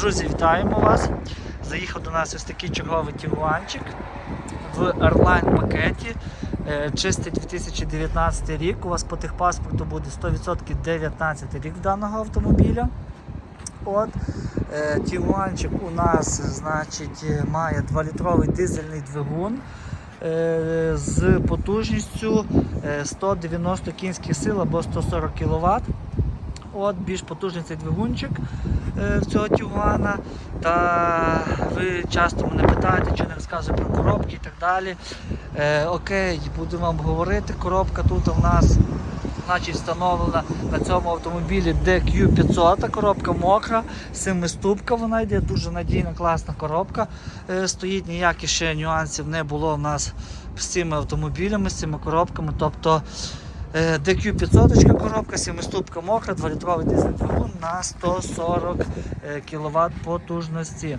Друзі, вітаємо вас! Заїхав до нас ось такий черговий тігуанчик в Airline пакеті. Е, Чистий 2019 рік. У вас по техпаспорту буде 100% 19 рік даного автомобіля. От, е, Тігуанчик у нас значить, має 2-літровий дизельний двигун е, з потужністю е, 190 кінських сил або 140 кВт. От більш потужний цей двигунчик е, цього Тігуана. Та ви часто мене питаєте, чи не розказую про коробки і так далі. Е, окей, буду вам говорити. Коробка тут у нас значить, встановлена на цьому автомобілі DQ500, коробка мокра, семиступка вона йде, дуже надійна, класна коробка. Е, стоїть ніяких ще нюансів не було у нас з цими автомобілями, з цими коробками. Тобто Е, DQ500 коробка, 7-ступка мокра, 2-літровий дизель двигун на 140 кВт потужності.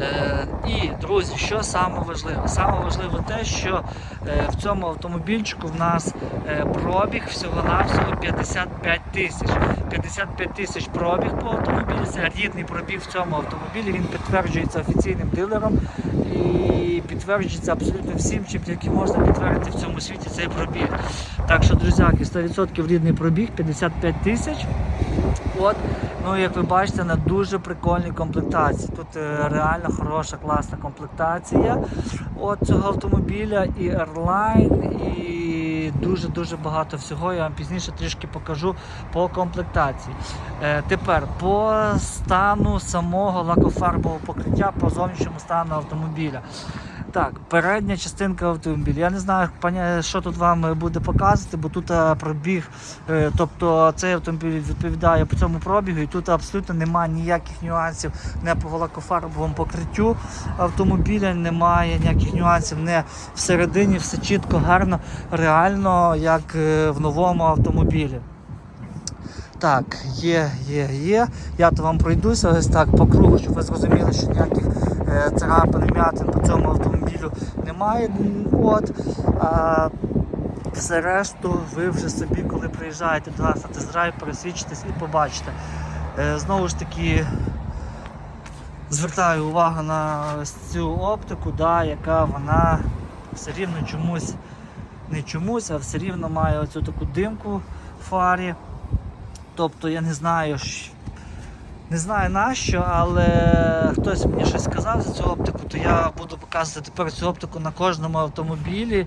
Е, і, друзі, що саме важливе? Саме важливе те, що е, в цьому автомобільчику в нас е, пробіг всього-навсього 55 тисяч. 55 тисяч пробіг по автомобілі. Це рідний пробіг в цьому автомобілі. Він підтверджується офіційним дилером і підтверджується абсолютно всім, чим тільки можна підтвердити в цьому світі цей пробіг. Так що, друзяки, 100% рідний пробіг, 55 тисяч. От, ну як ви бачите, на дуже прикольній комплектації. Тут е, реально хороша, класна комплектація от цього автомобіля і Airline, і дуже-дуже багато всього. Я вам пізніше трішки покажу по комплектації. Е, тепер по стану самого лакофарбового покриття, по зовнішньому стану автомобіля. Так, передня частинка автомобіля. Я не знаю, що тут вам буде показувати, бо тут е, пробіг, е, тобто цей автомобіль відповідає по цьому пробігу, і тут абсолютно немає ніяких нюансів не по лакофарбовому покриттю автомобіля, немає ніяких нюансів не всередині, все чітко, гарно, реально, як е, в новому автомобілі. Так, є, є, є. Я то вам пройдуся ось так по кругу, щоб ви зрозуміли, що ніяких царапин, м'ятин по цьому автомобілю немає. От, а, все решту ви вже собі, коли приїжджаєте до нас на тест-драйв, пересвідчитесь і побачите. Е, знову ж таки, звертаю увагу на цю оптику, да, яка вона все рівно чомусь, не чомусь, а все рівно має оцю таку димку в фарі. Тобто я не знаю, не знаю нащо, але хтось мені щось сказав за цю оптику, то я буду показувати тепер цю оптику на кожному автомобілі,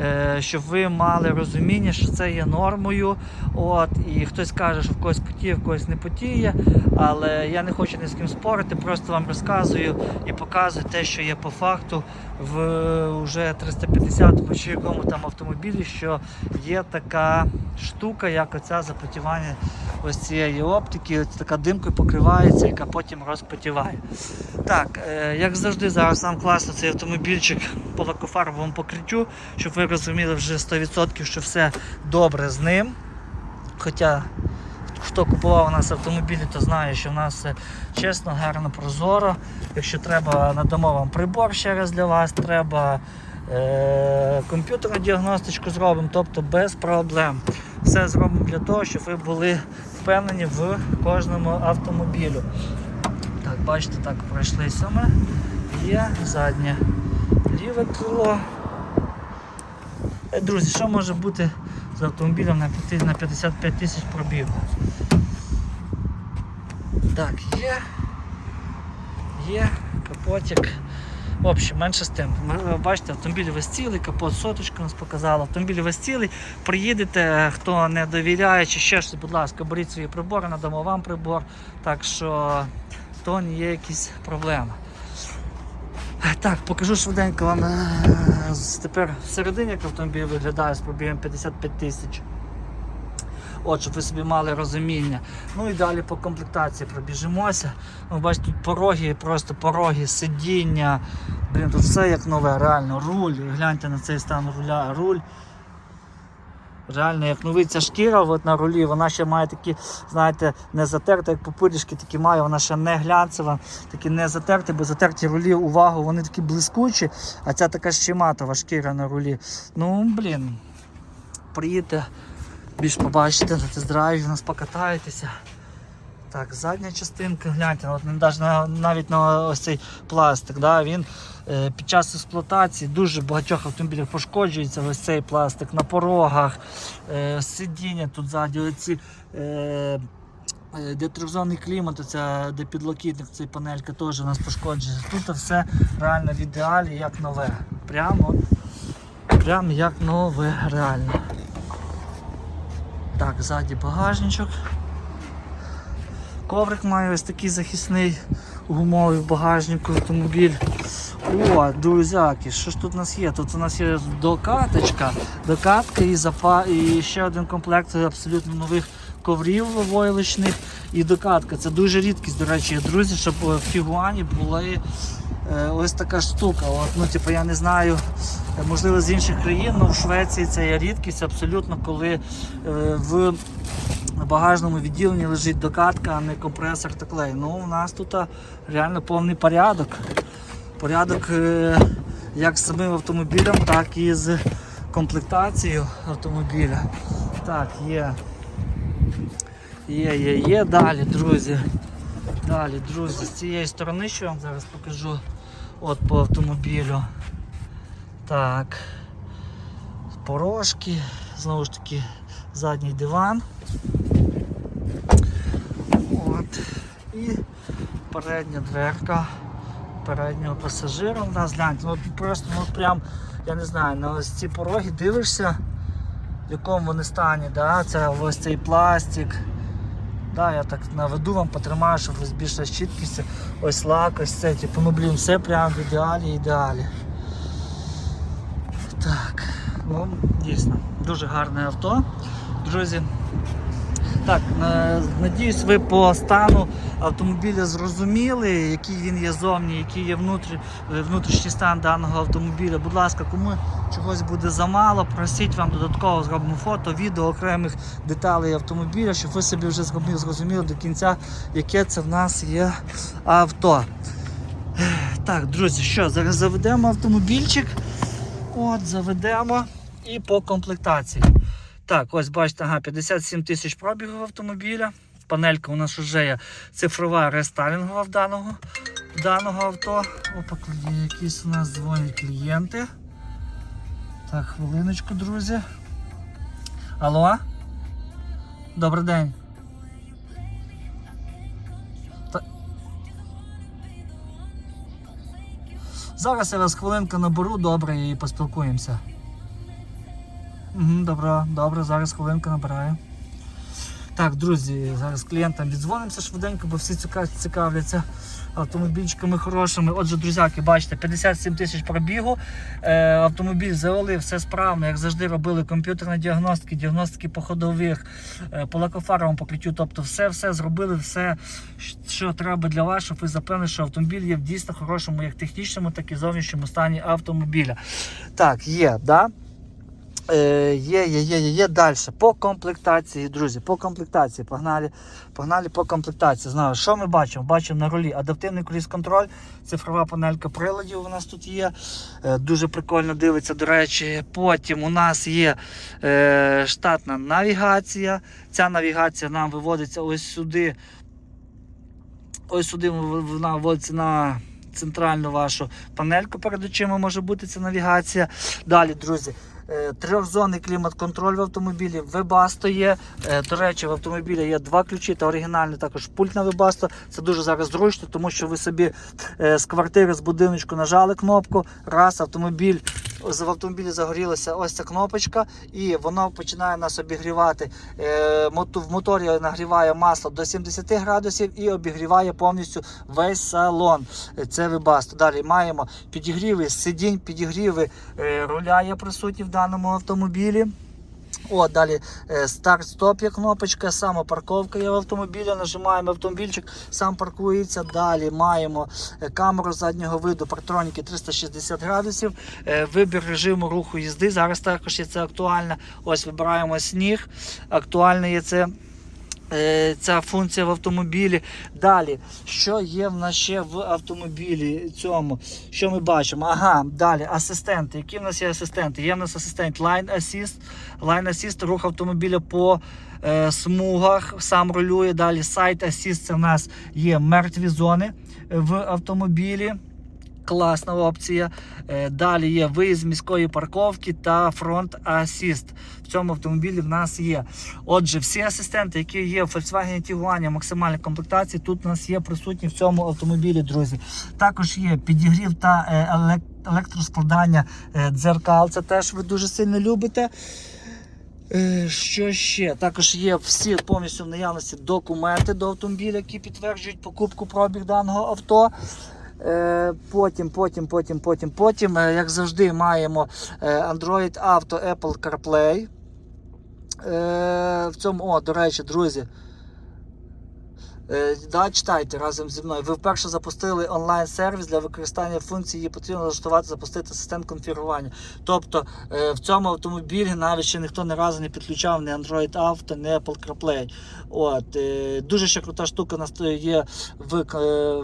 е, щоб ви мали розуміння, що це є нормою. От, і хтось каже, що в когось потіє, в когось не потіє. Але я не хочу ні з ким спорити, просто вам розказую і показую те, що є по факту в вже 350 чи якому там автомобілі, що є така штука, як оця запотівання ось цієї оптики, ось така димкою покривається, яка потім розпотіває. Так, е, як завжди, зараз нам класно цей автомобільчик по лакофарбовому покриттю, щоб ви розуміли вже 100%, що все добре з ним. Хоча хто купував у нас автомобілі, то знає, що в нас чесно, гарно, прозоро. Якщо треба, надамо вам прибор ще раз для вас, треба е- комп'ютерну діагностичку зробимо, тобто без проблем. Все зробимо для того, щоб ви були впевнені в кожному автомобілю. Так, бачите, так пройшли саме. Є заднє ліве крило. Е, Друзі, що може бути з автомобілем на на 55 тисяч пробігу? Так, є. Є, капотик. В общем, менше з тим. Бачите, автомобіль весь цілий, капот соточку нас показала. Автомобіль весь цілий. Приїдете, хто не довіряє чи ще щось, будь ласка, беріть свої прибори, надамо вам прибор. Так що то не є якісь проблеми. Так, покажу швиденько вам е, тепер всередині, як автомобіль виглядає з пробігом 55 тисяч. От, щоб ви собі мали розуміння. Ну і далі по комплектації пробіжимося. Ну, бачите, тут пороги, просто пороги, сидіння. Блін, тут все як нове, реально. Руль. Гляньте на цей стан руля. Руль. Реально, як новий ця шкіра от на рулі, вона ще має такі, знаєте, не затерти, як пупирішки такі має, вона ще не глянцева, такі не затерті, бо затерті рулі, увагу, вони такі блискучі, а ця така ще матова шкіра на рулі. Ну, блін, приїдьте, більш побачите на тест-драйві, у нас покатаєтеся. Так, задня частинка, гляньте, от навіть на, навіть на ось цей пластик. Да, він е, під час експлуатації дуже багатьох автомобілях пошкоджується ось цей пластик на порогах, е, сидіння тут ззаді, оці, е, е, де трьохзонний клімат, оця, де підлокітник, цей панелька теж у нас пошкоджується. Тут все реально в ідеалі, як нове. Прямо, прямо як нове, реально. Так, ззаді багажничок. Коврик має ось такий захисний гумовий в багажнику автомобіль. О, друзяки, що ж тут у нас є? Тут у нас є докаточка, докатка і запа... і ще один комплект абсолютно нових коврів войлочних і докатка. Це дуже рідкість, до речі, друзі, щоб в Фігуані була е, ось така штука. От, ну, типу, я не знаю, е, можливо, з інших країн, але в Швеції це є рідкість абсолютно, коли е, в багажному відділенні лежить докатка, а не компресор та клей. Ну, у нас тут реально повний порядок. Порядок е, як з самим автомобілем, так і з комплектацією автомобіля. Так, є. Є, є, є. Далі, друзі. Далі, друзі, з цієї сторони, що я вам зараз покажу от по автомобілю. Так. Порожки, знову ж таки, задній диван. От. І передня дверка переднього пасажира у нас гляньте, ну просто ну прям, я не знаю, на ось ці пороги дивишся, в якому вони стані, да? це ось цей пластик. Да, я так наведу вам, потримаю, щоб ви збільшили чіткість. Ось лак, ось це, типу, ну блін, все прям в ідеалі, ідеалі. Так, ну дійсно, дуже гарне авто. Друзі, так, надіюсь, ви по стану автомобіля зрозуміли, який він є зовні, який є внутрі, е, внутрішній стан даного автомобіля. Будь ласка, кому чогось буде замало, просіть вам додатково зробимо фото, відео окремих деталей автомобіля, щоб ви собі вже зрозуміли до кінця, яке це в нас є авто. Так, друзі, що, зараз заведемо автомобільчик. От, заведемо і по комплектації. Так, ось бачите, ага, 57 тисяч пробігу автомобіля. Панелька у нас вже є цифрова рестайлінгова в даного, даного авто. Опа, якісь у нас дзвонять клієнти. Так, хвилиночку, друзі. Алло? Добрий день. Зараз я вас хвилинку наберу, добре, і поспілкуємося. Угу, добре, добре, зараз хвилинку набираю. Так, друзі, зараз клієнтам віддзвонимося швиденько, бо всі цікавляться автомобільчиками хорошими. Отже, друзяки, бачите, 57 тисяч пробігу. Е, автомобіль завели, все справно, як завжди робили комп'ютерні діагностики, діагностики по ходових, е, по лакофаровому покриттю. Тобто все-все зробили, все, що треба для вас, щоб ви запевнили, що автомобіль є в дійсно хорошому, як технічному, так і зовнішньому стані автомобіля. Так, є, да? Е, є, є, є, є, є. Далі. По комплектації, друзі, по комплектації. Погнали, погнали по комплектації. Знаю, що ми бачимо? Бачимо на рулі адаптивний круїз-контроль, цифрова панелька приладів у нас тут є. Е, дуже прикольно дивиться, до речі. Потім у нас є е, штатна навігація. Ця навігація нам виводиться ось сюди. Ось сюди вона виводиться на центральну вашу панельку перед очима може бути ця навігація. Далі, друзі. Е, Трьохзонний клімат-контроль в автомобілі, вебасто є. Е, До речі, в автомобілі є два ключі та оригінальний також пульт на вебасто. Це дуже зараз зручно, тому що ви собі е, з квартири, з будиночку нажали кнопку, раз автомобіль. В автомобілі загорілася ось ця кнопочка, і воно починає нас обігрівати. Е, В моторі нагріває масло до 70 градусів і обігріває повністю весь салон. Це вибасто. Далі маємо підігріви сидінь, підігріви е, руля є присутні в даному автомобілі. О, далі е, старт-стоп є кнопочка, самопарковка є в автомобілі. Нажимаємо автомобільчик, сам паркується. Далі маємо е, камеру заднього виду, партроніки 360 градусів, е, вибір режиму руху їзди. Зараз також є це актуально. Ось вибираємо сніг. Актуальне є це ця функція в автомобілі. Далі, що є в нас ще в автомобілі цьому? Що ми бачимо? Ага, далі асистенти. Які в нас є асистенти? Є в нас асистент Line Assist. Line Assist, рух автомобіля по е, смугах, сам рулює. Далі Side Assist, це в нас є мертві зони в автомобілі. Класна опція. Е, Далі є виїзд міської парковки та фронт асіст. В цьому автомобілі в нас є. Отже, всі асистенти, які є в Volkswagen Tiguan максимальної комплектації, тут у нас є присутні в цьому автомобілі, друзі. Також є підігрів та е, електроскладання е, дзеркал. Це теж ви дуже сильно любите. Що ще? Також є всі повністю в наявності документи до автомобіля, які підтверджують покупку пробіг даного авто. Е, Потім, потім, потім, потім, потім, е, як завжди, маємо е, Android Auto, Apple CarPlay. Е, В цьому, о, до речі, друзі. Е, Да, читайте разом зі мною. Ви вперше запустили онлайн-сервіс для використання функції, її потрібно налаштувати, запустити систем конфігурування. Тобто е, в цьому автомобілі навіть ще ніхто ні разу не підключав ні Android Auto, ні Apple CarPlay. От, е, дуже ще крута штука є в,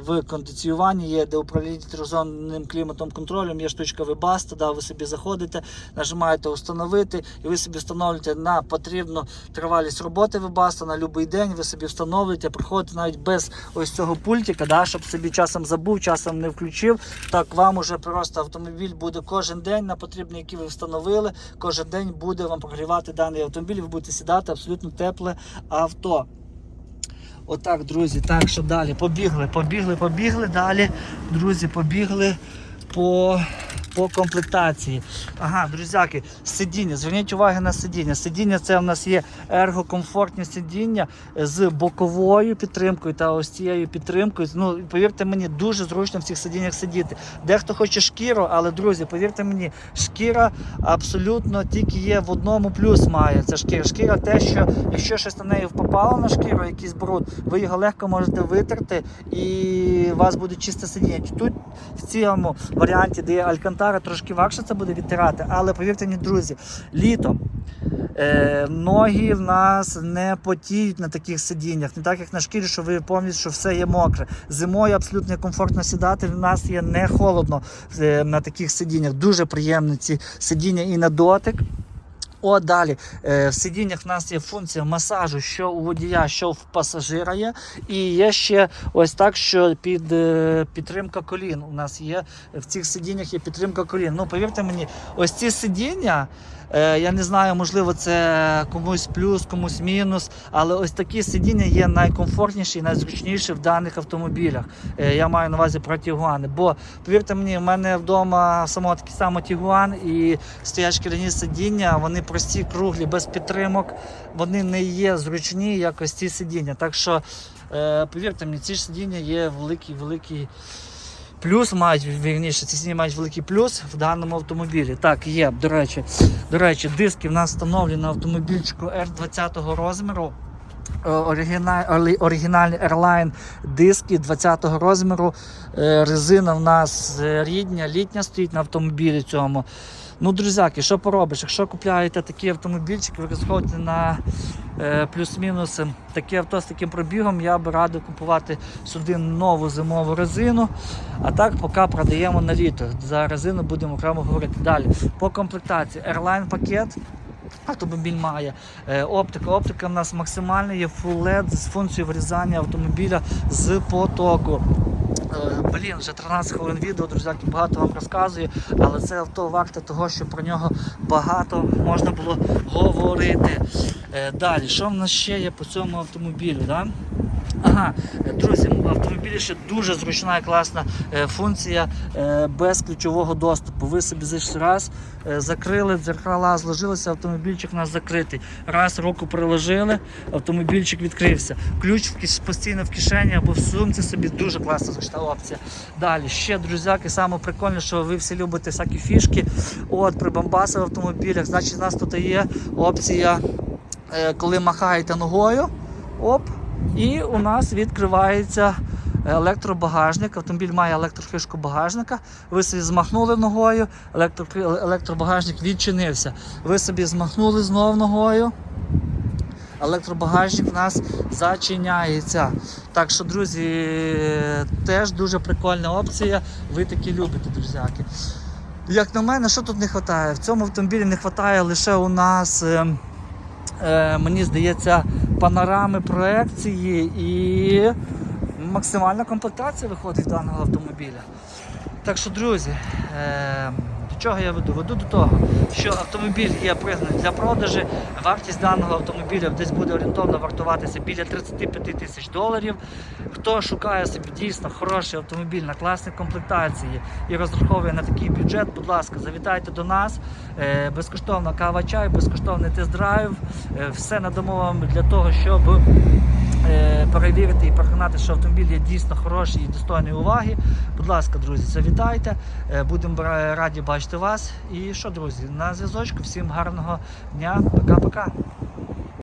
в кондиціюванні, є де управління тризонним кліматом контролем, є штучка Webasto, да, ви собі заходите, нажимаєте установити, і ви собі встановлюєте на потрібну тривалість роботи Webasto на будь-який день, ви собі встановлюєте, приходите навіть без ось цього пультика, да, щоб собі часом забув, часом не включив. Так вам уже просто автомобіль буде кожен день на потрібний, який ви встановили. Кожен день буде вам прогрівати даний автомобіль, ви будете сідати абсолютно тепле авто. Отак, друзі, так що далі. Побігли, побігли, побігли далі. Друзі, побігли по, по комплектації. Ага, друзяки, сидіння. Зверніть увагу на сидіння. Сидіння це в нас є ергокомфортні сидіння з боковою підтримкою та ось цією підтримкою. Ну, повірте мені, дуже зручно в цих сидіннях сидіти. Дехто хоче шкіру, але друзі, повірте мені, шкіра абсолютно тільки є в одному плюс має. Це шкіра. Шкіра те, що якщо щось на неї попало на шкіру, якийсь бруд, ви його легко можете витерти і у вас буде чисте сидіння. Тут в цьому варіанті, де є алькантара, трошки важче це буде відтирати, але повірте мені, друзі, літом. Е, ноги в нас не потіють на таких сидіннях, не так як на шкірі, що ви повністю що все є мокре. Зимою абсолютно комфортно сідати. В нас є не холодно е, на таких сидіннях. Дуже приємні ці сидіння і на дотик. О, далі. Е, в сидіннях в нас є функція масажу, що у водія, що в пасажира є. І є ще ось так, що під е, підтримка колін. У нас є в цих сидіннях є підтримка колін. Ну, повірте мені, ось ці сидіння. Е, Я не знаю, можливо, це комусь плюс, комусь мінус, але ось такі сидіння є найкомфортніші і найзручніші в даних автомобілях. Е, Я маю на увазі про Тігуани. Бо повірте мені, в мене вдома само такий самий Тігуан і стоять шкіряні сидіння, вони прості, круглі, без підтримок. Вони не є зручні, як ось ці сидіння. Так що, е, повірте мені, ці ж сидіння є великий, великий. Плюс мають вірніше, ці сидіння мають великий плюс в даному автомобілі. Так, є, до речі, до речі, диски в нас встановлені на автомобільчику R20 розміру. Оригіналь, оригіна- Оригінальні Airline диски 20-го розміру. Е, Резина в нас е, рідня, літня стоїть на автомобілі цьому. Ну, друзяки, що поробиш? Якщо купляєте такий автомобільчик, ви розходите на е, плюс-мінус таке авто з таким пробігом, я би радив купувати сюди нову зимову резину. А так поки продаємо на літо. За резину будемо окремо говорити. Далі. По комплектації Airline пакет. Автомобіль має е, оптика. Оптика в нас максимальна, є Full LED з функцією вирізання автомобіля з потоку. Е, Блін, вже 13 хвилин відео, друзяки, багато вам розказую, але це авто варте того, що про нього багато можна було говорити. Е, Далі, що в нас ще є по цьому автомобілю? Да? Ага, друзі, в автомобілі ще дуже зручна і класна е, функція е, без ключового доступу. Ви собі зайшли раз, е, закрили дзеркала, зложилися, автомобільчик у нас закритий. Раз руку приложили, автомобільчик відкрився. Ключ постійно в кишені або в сумці собі дуже класна зручна опція. Далі ще, друзяки, саме прикольне, що ви всі любите всякі фішки. От при прибамбаси в автомобілях. Значить, у нас тут є опція, коли махаєте ногою. Оп, і у нас відкривається електробагажник. Автомобіль має електрохишку багажника. Ви собі змахнули ногою, електро- електробагажник відчинився. Ви собі змахнули знов ногою. електробагажник у нас зачиняється. Так що, друзі, теж дуже прикольна опція. Ви такі любите, друзяки. Як на мене, що тут не вистачає? В цьому автомобілі не вистачає лише у нас, е, е, мені здається, панорами проекції і максимальна комплектація виходить з даного автомобіля. Так що, друзі, е, чого я веду? Веду до того, що автомобіль є признаний для продажу. Вартість даного автомобіля десь буде орієнтовно вартуватися біля 35 тисяч доларів. Хто шукає собі дійсно хороший автомобіль на класній комплектації і розраховує на такий бюджет, будь ласка, завітайте до нас. Е, Безкоштовна кава чай, безкоштовний тест-драйв. Е, Все надамо вам для того, щоб е, перевірити і переконати, що автомобіль є дійсно хороший і достойний уваги. Будь ласка, друзі, завітайте. Будемо раді бачити вас. І що, друзі, на зв'язочку. Всім гарного дня. Пока-пока.